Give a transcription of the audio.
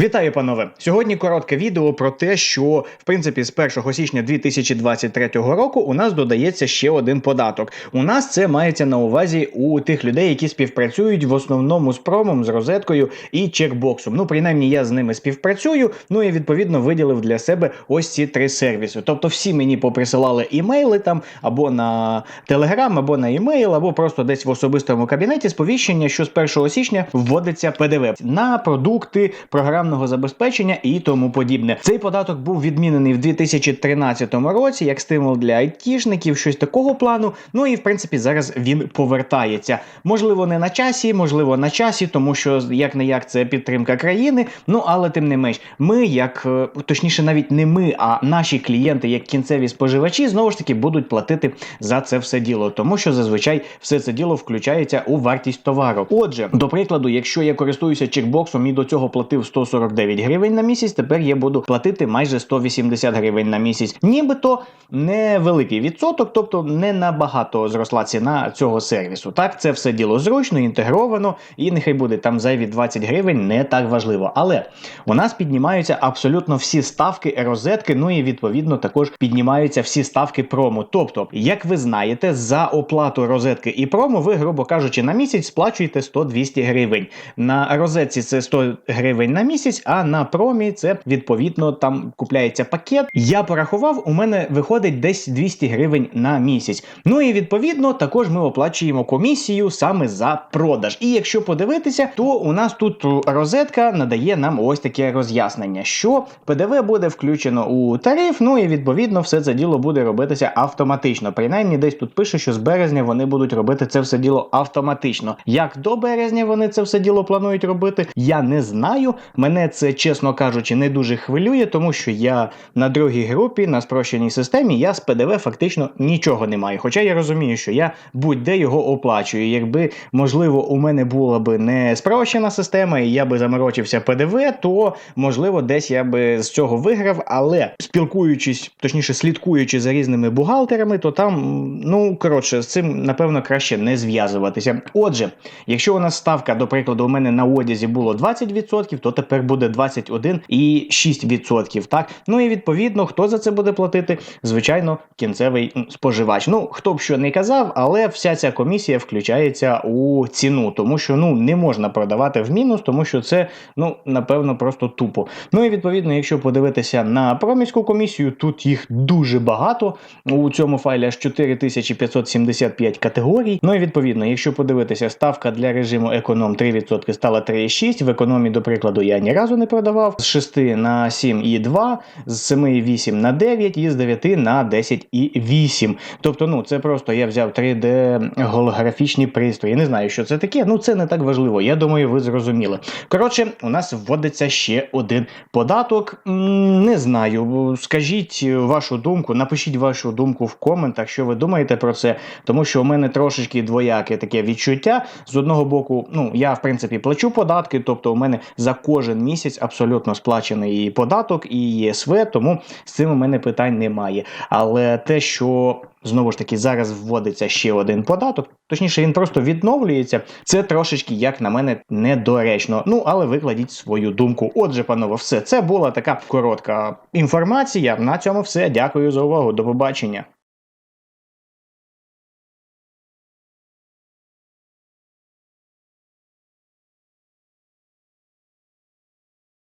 Вітаю, панове! Сьогодні коротке відео про те, що в принципі з 1 січня 2023 року у нас додається ще один податок. У нас це мається на увазі у тих людей, які співпрацюють в основному з промом, з розеткою і чекбоксом. Ну, принаймні, я з ними співпрацюю. Ну і відповідно виділив для себе ось ці три сервіси. Тобто, всі мені поприсилали імейли там або на Телеграм, або на імейл, або просто десь в особистому кабінеті сповіщення, що з 1 січня вводиться ПДВ на продукти програмного забезпечення і тому подібне. Цей податок був відмінений в 2013 році як стимул для айтішників, щось такого плану. Ну і в принципі зараз він повертається. Можливо, не на часі, можливо, на часі, тому що як не як це підтримка країни. Ну але тим не менш, ми, як е, точніше, навіть не ми, а наші клієнти, як кінцеві споживачі, знову ж таки будуть платити за це все діло, тому що зазвичай все це діло включається у вартість товару. Отже, до прикладу, якщо я користуюся чекбоксом і до цього платив 149 гривень на місяць, тепер я буду платити майже 180 гривень на місяць. Нібито невеликий відсоток, тобто не набагато зросла ціна цього сервісу. Так, це все діло зручно, інтегровано, і нехай буде там зайві 20 гривень, не так важливо. Але у нас піднімаються абсолютно всі ставки розетки, ну і відповідно також піднімаються всі ставки прому. Тобто, як ви знаєте, за оплату розетки і прому, ви, грубо кажучи, на місяць сплачуєте 100-200 гривень. На розетці це 100 гривень на місяць, а на промі це відповідно там купляється пакет. Я порахував, у мене виходить десь 200 гривень на місяць. Ну і відповідно також ми оплачуємо комісію саме за продаж. І якщо подивитися, то у нас тут розетка надає нам ось таке роз'яснення, що ПДВ буде включено у тариф. Ну і відповідно все це діло буде робитися автоматично. Принаймні, десь тут пише, що з березня вони будуть робити це все діло автоматично. Як до березня вони це все діло планують робити, я не знаю. Мене це, чесно кажучи, не дуже хвилює, тому що я на другій групі на спрощеній системі я з ПДВ фактично нічого не маю. Хоча я розумію, що я будь-де його оплачую. Якби можливо у мене була би не спрощена система, і я би заморочився ПДВ, то можливо десь я би з цього виграв. Але спілкуючись, точніше слідкуючи за різними бухгалтерами, то там ну коротше з цим напевно краще не зв'язуватися. Отже, якщо у нас ставка, до прикладу, у мене на одязі було 20%, то тепер буде 21,6%. Так, ну і відповідно, хто за це буде платити? Звичайно, кінцевий споживач. Ну хто б що не казав, але вся ця комісія включається у ціну, тому що ну не можна продавати в мінус, тому що це ну напевно просто тупо. Ну і відповідно, якщо подивитися на проміську комісію, тут їх дуже багато. У цьому файлі аж 4575 категорій. Ну і відповідно, якщо подивитися, ставка для режиму економ 3% стала 3,6%. В економі, до прикладу, я ні разу не продавав. З 6 на 7,2, з 7,8 на 9 і з 9 на 10,8. Тобто, ну це просто я взяв 3D голографічні пристрої. Не знаю, що це таке. Ну це не так важливо. Я думаю, ви зрозуміли. Коротше, у нас вводиться ще один податок. Не знаю. Скажіть вашу думку, напишіть вашу думку в коментах, що ви думаєте про це, тому що у мене трошечки двояке таке відчуття. З одного боку, ну я в принципі плачу податки, тобто у мене за місяць абсолютно сплачений і податок, і ЄСВ, тому з цим у мене питань немає. Але те, що знову ж таки зараз вводиться ще один податок, точніше, він просто відновлюється. Це трошечки, як на мене, недоречно. Ну але викладіть свою думку. Отже, панове, все це була така коротка інформація. На цьому все. Дякую за увагу. До побачення.